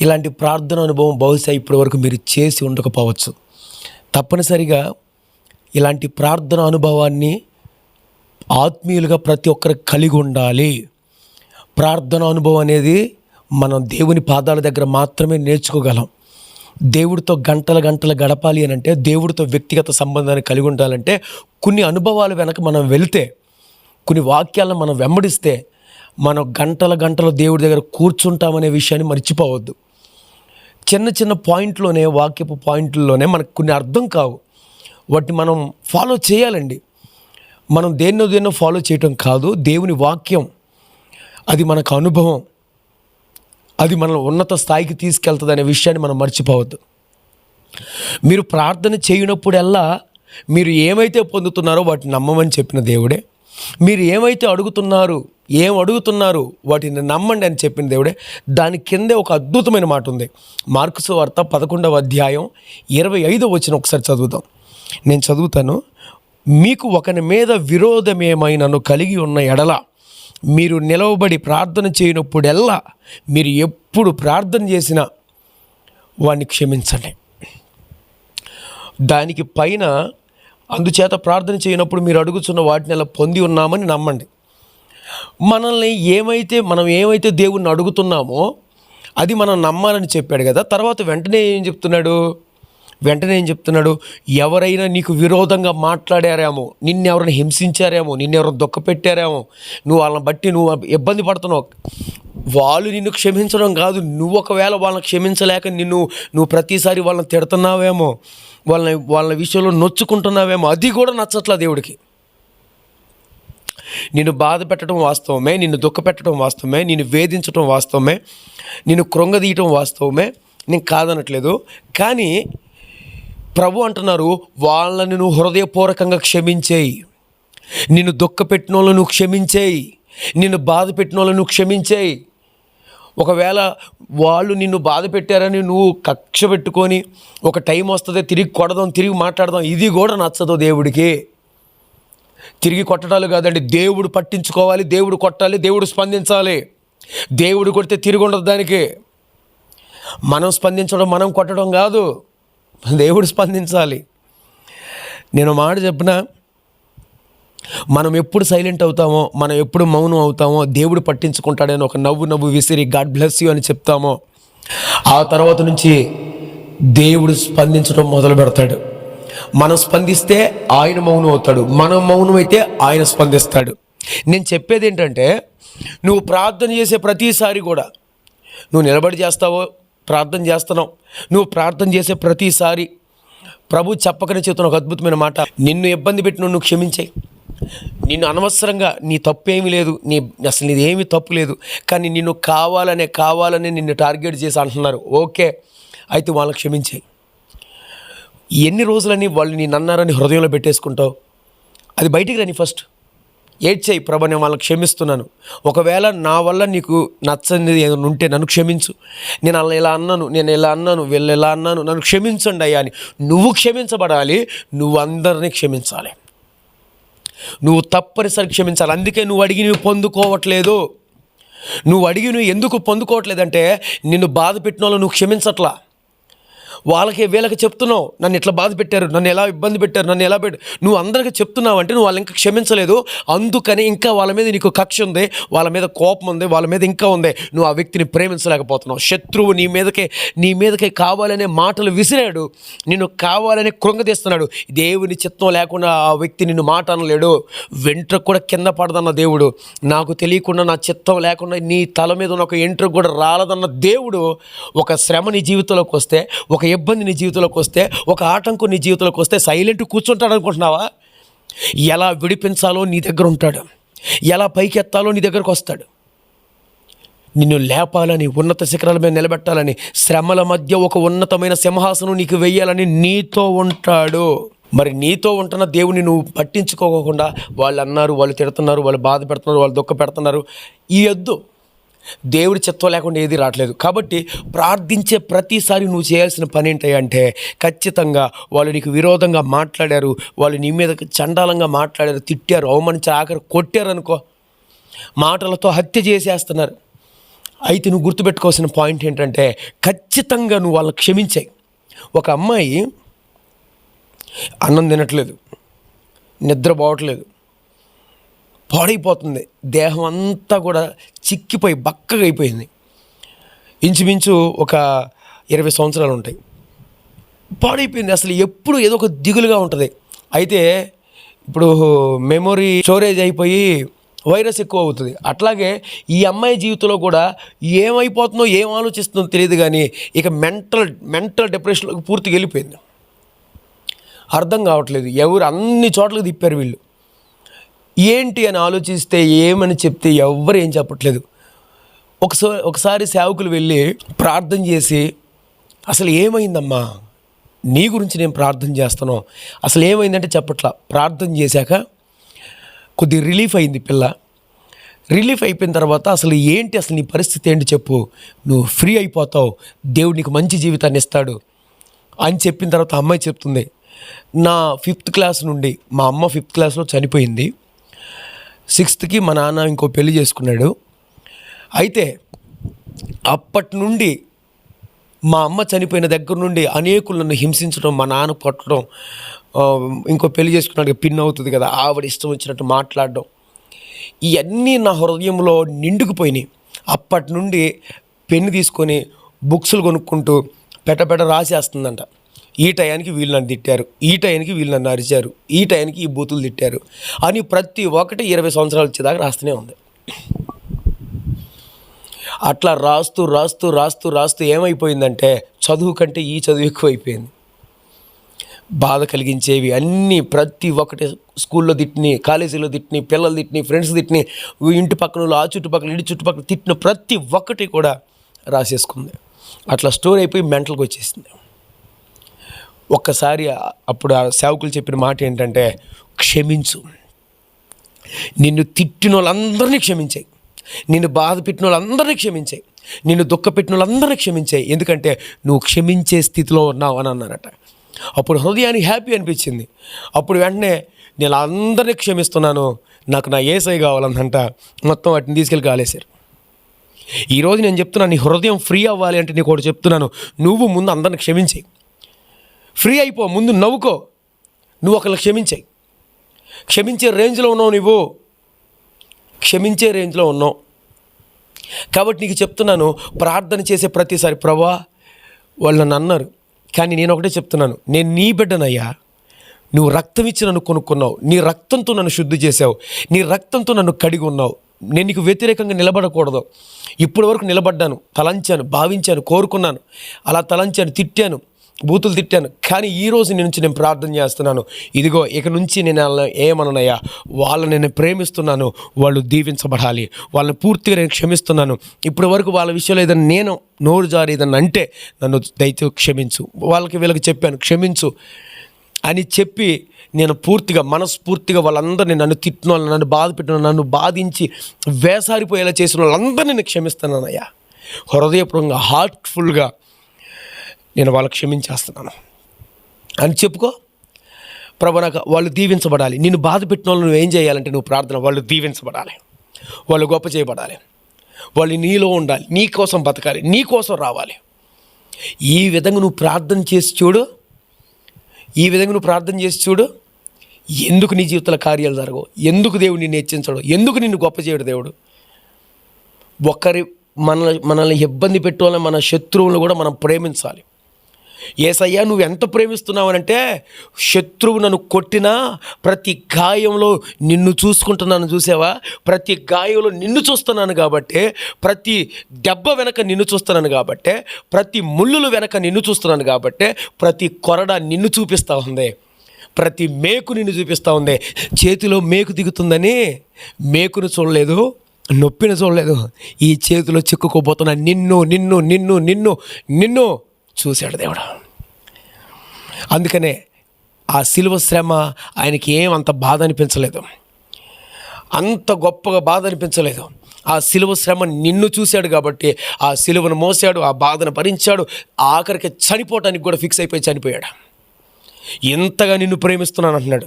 ఇలాంటి ప్రార్థన అనుభవం బహుశా ఇప్పటి వరకు మీరు చేసి ఉండకపోవచ్చు. తప్పనిసరిగా ఇలాంటి ప్రార్థన అనుభవాన్ని ఆత్మీయులుగా ప్రతి ఒక్కరికి కలిగి ఉండాలి. ప్రార్థన అనుభవం అనేది మనం దేవుని పాదాల దగ్గర మాత్రమే నేర్చుకోగలం. దేవుడితో గంటల గంటలు గడపాలి అని అంటే దేవుడితో వ్యక్తిగత సంబంధాన్ని కలిగి ఉండాలంటే కొన్ని అనుభవాలు వెనక మనం వెళితే కొన్ని వాక్యాలను మనం వెంబడిస్తే మనం గంటల గంటలు దేవుడి దగ్గర కూర్చుంటామనే విషయాన్ని మర్చిపోవద్దు. చిన్న చిన్న పాయింట్లోనే వాక్యపు పాయింట్లలోనే మనకు కొన్ని అర్థం కావు. వాటిని మనం ఫాలో చేయాలండి. మనం దేన్నో దేన్నో ఫాలో చేయటం కాదు. దేవుని వాక్యం అది మనకు అనుభవం. అది మనల్ని ఉన్నత స్థాయికి తీసుకెళ్తుంది అనే విషయాన్ని మనం మర్చిపోవద్దు. మీరు ప్రార్థన చేయనప్పుడల్లా మీరు ఏమైతే పొందుతున్నారో వాటిని నమ్మమని చెప్పిన దేవుడే. మీరు ఏమైతే అడుగుతున్నారు ఏం అడుగుతున్నారు వాటిని నమ్మండి అని చెప్పిన దేవుడే దాని కిందే ఒక అద్భుతమైన మాట ఉంది. మార్కుసు వార్త పదకొండవ అధ్యాయం ఇరవై ఐదో వచ్చిన ఒకసారి చదువుతాం నేను చదువుతాను. మీకు ఒకని మీద విరోధమేమైనను కలిగి ఉన్న ఎడల మీరు నిలవబడి ప్రార్థన చేయనప్పుడెల్లా మీరు ఎప్పుడు ప్రార్థన చేసినా వాడిని క్షమించండి. దానికి పైన అందుచేత ప్రార్థన చేయనప్పుడు మీరు అడుగుతున్న వాటిని అలా పొంది ఉన్నామని నమ్మండి. మనల్ని ఏమైతే మనం ఏమైతే దేవుణ్ణి అడుగుతున్నామో అది మనం నమ్మాలని చెప్పాడు కదా తర్వాత వెంటనే ఏం చెప్తున్నాడు? వెంటనే ఏం చెప్తున్నాడు? ఎవరైనా నీకు విరోధంగా మాట్లాడారేమో నిన్ను ఎవరిని హింసించారేమో నిన్ను ఎవరైనా దుఃఖపెట్టారేమో నువ్వు వాళ్ళని బట్టి నువ్వు ఇబ్బంది పడుతున్నావు. వాళ్ళు నిన్ను క్షమించడం కాదు నువ్వు ఒకవేళ వాళ్ళని క్షమించలేక నిన్ను నువ్వు ప్రతిసారి వాళ్ళని తిడుతున్నావేమో వాళ్ళని వాళ్ళ విషయంలో నొచ్చుకుంటున్నావేమో అది కూడా నచ్చట్లా దేవుడికి. నిన్ను బాధ పెట్టడం వాస్తవమే నిన్ను దుఃఖ పెట్టడం వాస్తవమే నిన్ను వేధించడం వాస్తవమే నిన్ను కృంగదీయటం వాస్తవమే నేను కాదనట్లేదు. కానీ ప్రభు అంటున్నారు వాళ్ళని నువ్వు హృదయపూర్వకంగా క్షమించేయి. నిన్ను దుఃఖ పెట్టిన వాళ్ళను నువ్వు క్షమించేయి. నిన్ను బాధ పెట్టిన వాళ్ళను నువ్వు క్షమించేయి. ఒకవేళ వాళ్ళు నిన్ను బాధ పెట్టారని నువ్వు కక్ష పెట్టుకొని ఒక టైం వస్తుంది తిరిగి కొడదాం తిరిగి మాట్లాడదాం ఇది కూడా నచ్చదు దేవుడికి. తిరిగి కొట్టడాలు కాదండి దేవుడు పట్టించుకోవాలి దేవుడు కొట్టాలి దేవుడు స్పందించాలి. దేవుడు కొడితే తిరిగి ఉండదు దానికి. మనం స్పందించడం మనం కొట్టడం కాదు దేవుడు స్పందించాలి. నేను మాట చెప్పిన? మనం ఎప్పుడు సైలెంట్ అవుతామో మనం ఎప్పుడు మౌనం అవుతామో దేవుడు పట్టించుకుంటాడని ఒక నవ్వు నవ్వు విసిరి గాడ్ బ్లెస్ యూ అని చెప్తామో ఆ తర్వాత నుంచి దేవుడు స్పందించడం మొదలు పెడతాడు. మనం స్పందిస్తే ఆయన మౌనం అవుతాడు. మనం మౌనం అయితే ఆయన స్పందిస్తాడు. నేను చెప్పేది ఏంటంటే నువ్వు ప్రార్థన చేసే ప్రతిసారి కూడా నువ్వు నిలబడి చేస్తావో ప్రార్థన చేస్తున్నావు నువ్వు ప్రార్థన చేసే ప్రతిసారి ప్రభు చెప్పకనే చెప్తున్న ఒక అద్భుతమైన మాట. నిన్ను ఇబ్బంది పెట్టి నువ్వు క్షమించాయి. నిన్ను అనవసరంగా నీ తప్పు ఏమీ లేదు నీ అసలు నీది ఏమీ తప్పు లేదు కానీ నిన్ను కావాలనే కావాలనే నిన్ను టార్గెట్ చేసి అంటున్నారు. ఓకే అయితే వాళ్ళని క్షమించాయి. ఎన్ని రోజులని వాళ్ళు నేను అన్నారని హృదయంలో పెట్టేసుకుంటావు? అది బయటికి రాని ఫస్ట్. ఏడ్చేయి ప్రభా నేను వాళ్ళని క్షమిస్తున్నాను. ఒకవేళ నా వల్ల నీకు నచ్చనిది ఏదైనా ఉంటే నన్ను క్షమించు. నేను అలా ఇలా అన్నాను నేను ఇలా అన్నాను వీళ్ళు ఇలా అన్నాను నన్ను క్షమించండి అయ్యా అని. నువ్వు క్షమించబడాలి నువ్వు అందరినీ క్షమించాలి. నువ్వు తప్పనిసరి క్షమించాలి. అందుకే నువ్వు అడిగి నువ్వు పొందుకోవట్లేదు. నువ్వు అడిగి నువ్వు ఎందుకు పొందుకోవట్లేదంటే నిన్ను బాధ పెట్టిన వాళ్ళు నువ్వు క్షమించట్లా. వాళ్ళకి వీళ్ళకి చెప్తున్నావు నన్ను ఇట్లా బాధ పెట్టారు నన్ను ఎలా ఇబ్బంది పెట్టారు నన్ను ఎలా పెట్టారు నువ్వు అందరికీ చెప్తున్నావు అంటే నువ్వు వాళ్ళు ఇంకా క్షమించలేదు. అందుకని ఇంకా వాళ్ళ మీద నీకు కక్ష ఉంది వాళ్ళ మీద కోపం ఉంది వాళ్ళ మీద ఇంకా ఉంది. నువ్వు ఆ వ్యక్తిని ప్రేమించలేకపోతున్నావు. శత్రువు నీ మీదకే నీ మీదకే కావాలనే మాటలు విసిరాడు నిన్ను కావాలని కృంగతీస్తున్నాడు దేవుని చిత్తం లేకుండా ఆ వ్యక్తి నిన్ను మాట అనలేడు. వెంట్రకు కూడా కింద పడదన్న దేవుడు. నాకు తెలియకుండా నా చిత్తం లేకుండా నీ తల మీద ఉన్న ఒక ఎంట్రుక కూడా రాలదన్న దేవుడు ఒక శ్రమ నీ జీవితంలోకి వస్తే ఒక ఇబ్బంది నీ జీవితంలోకి వస్తే ఒక ఆటంకం నీ జీవితంలోకి వస్తే సైలెంట్ కూర్చుంటాడు అనుకుంటున్నావా ఎలా విడిపించాలో నీ దగ్గర ఉంటాడు. ఎలా పైకెత్తాలో నీ దగ్గరకు వస్తాడు. నిన్ను లేపాలని ఉన్నత శిఖరాల మీద నిలబెట్టాలని శ్రమల మధ్య ఒక ఉన్నతమైన సింహాసనం నీకు వెయ్యాలని నీతో ఉంటాడు. మరి నీతో ఉంటున్న దేవుని నువ్వు పట్టించుకోకుండా వాళ్ళు అన్నారు వాళ్ళు తిడుతున్నారు వాళ్ళు బాధ పెడుతున్నారు వాళ్ళు దుఃఖ పెడుతున్నారు. ఈ వద్దు దేవుడి చిత్తం లేకుండా ఏది రావట్లేదు. కాబట్టి ప్రార్థించే ప్రతిసారి నువ్వు చేయాల్సిన పని ఏంటంటే అంటే ఖచ్చితంగా వాళ్ళు నీకు విరోధంగా మాట్లాడారు వాళ్ళు నీ మీద చండాలంగా మాట్లాడారు తిట్టారు అవమానించారు ఆఖరి కొట్టారు అనుకో మాటలతో హత్య చేసేస్తున్నారు. అయితే నువ్వు గుర్తుపెట్టుకోవాల్సిన పాయింట్ ఏంటంటే ఖచ్చితంగా నువ్వు వాళ్ళని క్షమించాయి. ఒక అమ్మాయి అన్నం తినట్లేదు నిద్ర పోవట్లేదు. పాడైపోతుంది. దేహం అంతా కూడా చిక్కిపోయి బక్కగా అయిపోయింది. ఇంచుమించు ఒక ఇరవై సంవత్సరాలు ఉంటాయి. పాడైపోయింది. అసలు ఎప్పుడు ఏదో ఒక దిగులుగా ఉంటుంది. అయితే ఇప్పుడు మెమొరీ స్టోరేజ్ అయిపోయి వైరస్ ఎక్కువ అవుతుంది. అట్లాగే ఈ అమ్మాయి జీవితంలో కూడా ఏమైపోతుందో ఏం ఆలోచిస్తుందో తెలియదు కానీ ఇక మెంటల్ మెంటల్ డిప్రెషన్లోకి పూర్తిగా వెళ్ళిపోయింది. అర్థం కావట్లేదు. ఎవరు అన్ని చోట్లకి తిప్పారు వీళ్ళు. ఏంటి అని ఆలోచిస్తే ఏమని చెప్తే ఎవ్వరు ఏం చెప్పట్లేదు. ఒకసారి ఒకసారి సేవకులు వెళ్ళి ప్రార్థన చేసి అసలు ఏమైందమ్మా? నీ గురించి నేను ప్రార్థన చేస్తాను. అసలు ఏమైందంటే చెప్పట్లా. ప్రార్థన చేశాక కొద్ది రిలీఫ్ అయింది పిల్ల. రిలీఫ్ అయిపోయిన తర్వాత అసలు ఏంటి అసలు నీ పరిస్థితి ఏంటి చెప్పు. నువ్వు ఫ్రీ అయిపోతావు. దేవుడు నీకు మంచి జీవితాన్ని ఇస్తాడు. అని చెప్పిన తర్వాత అమ్మాయి చెప్తుంది. నా ఫిఫ్త్ క్లాస్ నుండి మా అమ్మ ఫిఫ్త్ క్లాస్లో చనిపోయింది. సిక్స్త్కి మా నాన్న ఇంకో పెళ్ళి చేసుకున్నాడు. అయితే అప్పటి నుండి మా అమ్మ చనిపోయిన దగ్గర నుండి అనేకులు నన్ను హింసించడం మా నాన్న కొట్టడం ఇంకో పెళ్ళి చేసుకున్నాడు పిన్ అవుతుంది కదా ఆవిడ ఇష్టం వచ్చినట్టు మాట్లాడడం ఇవన్నీ నా హృదయంలో నిండుకుపోయినాయి. అప్పటి నుండి పెన్ను తీసుకొని బుక్స్లు కొనుక్కుంటూ పెట్టపెట్ట రాసేస్తుందంట. ఈ టయానికి వీళ్ళు నన్ను తిట్టారు. ఈ టయానికి వీళ్ళు నన్ను అరిచారు. ఈ టయానికి ఈ బూతులు తిట్టారు. అని ప్రతి ఒక్కటి ఇరవై సంవత్సరాలు వచ్చేదాకా రాస్తూనే ఉంది. అట్లా రాస్తూ రాస్తూ రాస్తూ రాస్తూ ఏమైపోయిందంటే చదువు కంటే ఈ చదువు ఎక్కువైపోయింది. బాధ కలిగించేవి అన్నీ ప్రతి ఒక్కటి స్కూల్లో తిట్టిని కాలేజీలో తిట్టిని పిల్లలు తిట్టిని ఫ్రెండ్స్ తిట్టిని ఇంటి పక్కన ఆ చుట్టుపక్కల ఇంటి చుట్టుపక్కల తిట్టిన ప్రతి ఒక్కటి కూడా రాసేసుకుంది. అట్లా స్టోర్ అయిపోయి మెంటల్కి వచ్చేసింది. ఒక్కసారి అప్పుడు ఆ సేవకులు చెప్పిన మాట ఏంటంటే క్షమించు. నిన్ను తిట్టిన వాళ్ళందరినీ క్షమించాయి. నిన్ను బాధ పెట్టిన వాళ్ళందరినీ క్షమించాయి. నిన్ను దుఃఖ పెట్టిన వాళ్ళందరినీ క్షమించాయి. ఎందుకంటే నువ్వు క్షమించే స్థితిలో ఉన్నావు అని అన్నారట. అప్పుడు హృదయానికి హ్యాపీ అనిపించింది. అప్పుడు వెంటనే నేను అందరినీ క్షమిస్తున్నాను. నాకు నా ఏసై కావాలందంట. మొత్తం వాటిని తీసుకెళ్ళి కాలేశారు. ఈరోజు నేను చెప్తున్నాను నీ హృదయం ఫ్రీ అవ్వాలి అంటే నీకు ఒకటి చెప్తున్నాను. నువ్వు ముందు అందరిని క్షమించేయి. ఫ్రీ అయిపో ముందు నవ్వుకో. నువ్వు ఒకళ్ళు క్షమించాయి. క్షమించే రేంజ్లో ఉన్నావు నువ్వు. క్షమించే రేంజ్లో ఉన్నావు. కాబట్టి నీకు చెప్తున్నాను ప్రార్థన చేసే ప్రతిసారి ప్రభా వాళ్ళు నన్ను అన్నారు. కానీ నేను ఒకటే చెప్తున్నాను నేను నీ బిడ్డనయ్యా. నువ్వు రక్తం ఇచ్చి నన్ను కొనుక్కున్నావు. నీ రక్తంతో నన్ను శుద్ధి చేసావు నీ రక్తంతో నన్ను కడిగి ఉన్నావు. నేను నీకు వ్యతిరేకంగా నిలబడకూడదు. ఇప్పటి వరకు నిలబడ్డాను తలంచాను భావించాను కోరుకున్నాను. అలా తలంచాను తిట్టాను. బూతులు తిట్టాను. కానీ ఈ రోజు నుంచి నేను ప్రార్థన చేస్తున్నాను. ఇదిగో ఇక నుంచి నేను వాళ్ళని ఏమననయ్యా? వాళ్ళని నేను ప్రేమిస్తున్నాను. వాళ్ళు దీవించబడాలి. వాళ్ళని పూర్తిగా నేను క్షమిస్తున్నాను. ఇప్పటి వరకు వాళ్ళ విషయంలో ఏదైనా నేను నోరు జారి ఏదన్నా అంటే నన్ను దయచేసి క్షమించు. వాళ్ళకి వీళ్ళకి చెప్పాను క్షమించు. అని చెప్పి నేను పూర్తిగా మనస్ఫూర్తిగా వాళ్ళందరినీ నన్ను తిట్టిన వాళ్ళు నన్ను బాధ పెట్టిన నన్ను బాధించి వేసారిపోయేలా చేసిన వాళ్ళందరినీ నేను క్షమిస్తున్నానయ్యా. హృదయపూర్వకంగా హార్ట్ఫుల్గా నేను వాళ్ళకి క్షమించేస్తున్నాను. అని చెప్పుకో ప్రభు నాకు వాళ్ళు దీవించబడాలి. నిన్ను బాధ పెట్టిన వాళ్ళు నువ్వు ఏం చేయాలంటే నువ్వు ప్రార్థన వాళ్ళు దీవించబడాలి. వాళ్ళు గొప్ప చేయబడాలి. వాళ్ళు నీలో ఉండాలి. నీ కోసం బతకాలి. నీ కోసం రావాలి. ఈ విధంగా నువ్వు ప్రార్థన చేసి చూడు. ఈ విధంగా నువ్వు ప్రార్థన చేసి చూడు. ఎందుకు నీ జీవితంలో కార్యాలు జరగవు? ఎందుకు దేవుడు నిన్ను హెచ్చించడు? ఎందుకు నిన్ను గొప్ప చేయడు దేవుడు? ఒక్కరి మన మనల్ని ఇబ్బంది పెట్టాలని మన శత్రువులను కూడా మనం ప్రేమించాలి. ఏసయ్యా నువ్వు ఎంత ప్రేమిస్తున్నావనంటే శత్రువు నన్ను కొట్టినా ప్రతి గాయంలో నిన్ను చూసుకుంటున్నాను చూసావా? ప్రతి గాయంలో నిన్ను చూస్తున్నాను కాబట్టి ప్రతి దెబ్బ వెనక నిన్ను చూస్తున్నాను కాబట్టి ప్రతి ముళ్ళులు వెనక నిన్ను చూస్తున్నాను కాబట్టి ప్రతి కొరడ నిన్ను చూపిస్తూ ఉంది. ప్రతి మేకు నిన్ను చూపిస్తూ ఉంది. చేతిలో మేకు దిగుతుందని మేకును చూడలేదు నొప్పిని చూడలేదు. ఈ చేతిలో చిక్కుకోబోతున్న నిన్ను నిన్ను నిన్ను నిన్ను నిన్ను చూశాడు దేవుడు. అందుకనే ఆ సిలువ శ్రమ ఆయనకి ఏం అంత బాధ అనిపించలేదు. అంత గొప్పగా బాధ అనిపించలేదు. ఆ సిలువ శ్రమ నిన్ను చూశాడు కాబట్టి ఆ సిలువను మోసాడు ఆ బాధను భరించాడు ఆఖరికి చనిపోవటానికి కూడా ఫిక్స్ అయిపోయి చనిపోయాడు. ఎంతగా నిన్ను ప్రేమిస్తున్నాను అంటున్నాడు.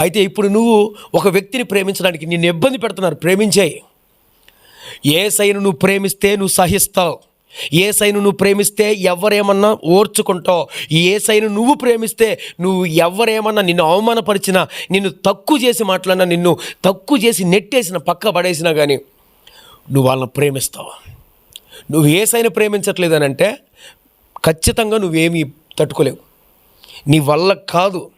అయితే ఇప్పుడు నువ్వు ఒక వ్యక్తిని ప్రేమించడానికి నిన్ను ఇబ్బంది పెడుతున్నారు ప్రేమించాయి. సైను నువ్వు ప్రేమిస్తే నువ్వు సహిస్తావు. ఏ సైను నువ్వు ప్రేమిస్తే ఎవరేమన్నా ఓర్చుకుంటావు ఏ సైను నువ్వు ప్రేమిస్తే నువ్వు ఎవరేమన్నా నిన్ను అవమానపరిచినా నిన్ను తక్కువ చేసి మాట్లాడినా నిన్ను తక్కువ చేసి నెట్టేసిన పక్క పడేసినా కానీ నువ్వు వాళ్ళని ప్రేమిస్తావు? నువ్వు ఏసైని ప్రేమించట్లేదని అంటే ఖచ్చితంగా నువ్వేమీ తట్టుకోలేవు. నీ వల్ల కాదు.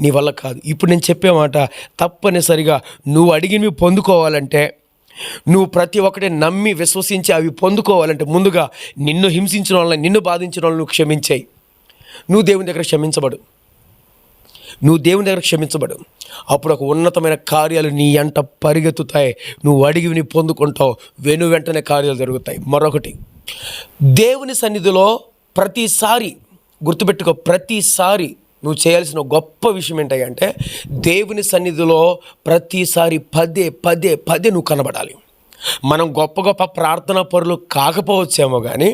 నీ వల్ల కాదు. ఇప్పుడు నేను చెప్పే మాట తప్పనిసరిగా నువ్వు అడిగినవి పొందుకోవాలంటే నువ్వు ప్రతి ఒక్కటి నమ్మి విశ్వసించి అవి పొందుకోవాలంటే ముందుగా నిన్ను హింసించిన వాళ్ళని నిన్ను బాధించిన వాళ్ళని నువ్వు క్షమించాయి. నువ్వు దేవుని దగ్గర క్షమించబడు. నువ్వు దేవుని దగ్గర క్షమించబడు. అప్పుడు ఒక ఉన్నతమైన కార్యాలు నీ ఎంట పరిగెత్తుతాయి. నువ్వు అడిగివిని పొందుకుంటావు. వెను వెంటనే కార్యాలు జరుగుతాయి. మరొకటి దేవుని సన్నిధిలో ప్రతిసారి గుర్తుపెట్టుకో ప్రతిసారి నువ్వు చేయాల్సిన గొప్ప విషయం ఏంటంటే దేవుని సన్నిధిలో ప్రతిసారి పదే పదే పదే నువ్వు కనబడాలి. మనం గొప్ప గొప్ప ప్రార్థనా పరులు కాకపోవచ్చేమో కానీ